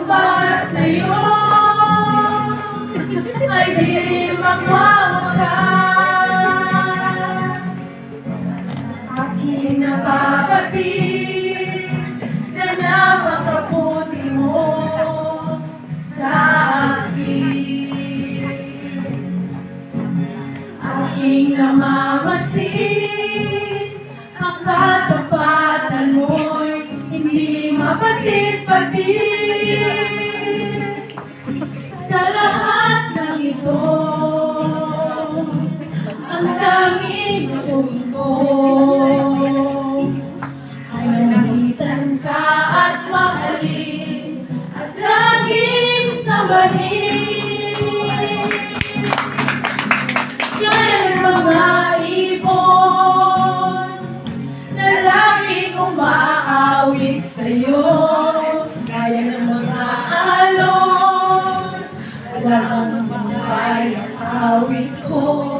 ang para sa'yo ay di rin magwawakas. Aking napapatig na napakaputi mo sa akin. Aking namamasin ang katapatan mo'y hindi mapatid-patid. Ko ay namitan ka at mahalin at laging samahin. Yan ang mga ibon na lagi kong sa'yo. Kaya ng mga alon, awit ko.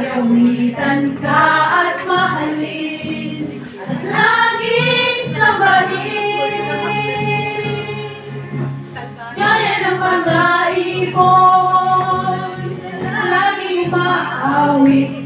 Alawitan ka at mahalin At laging sambahin Gaya ng pag-aipon Laging maawit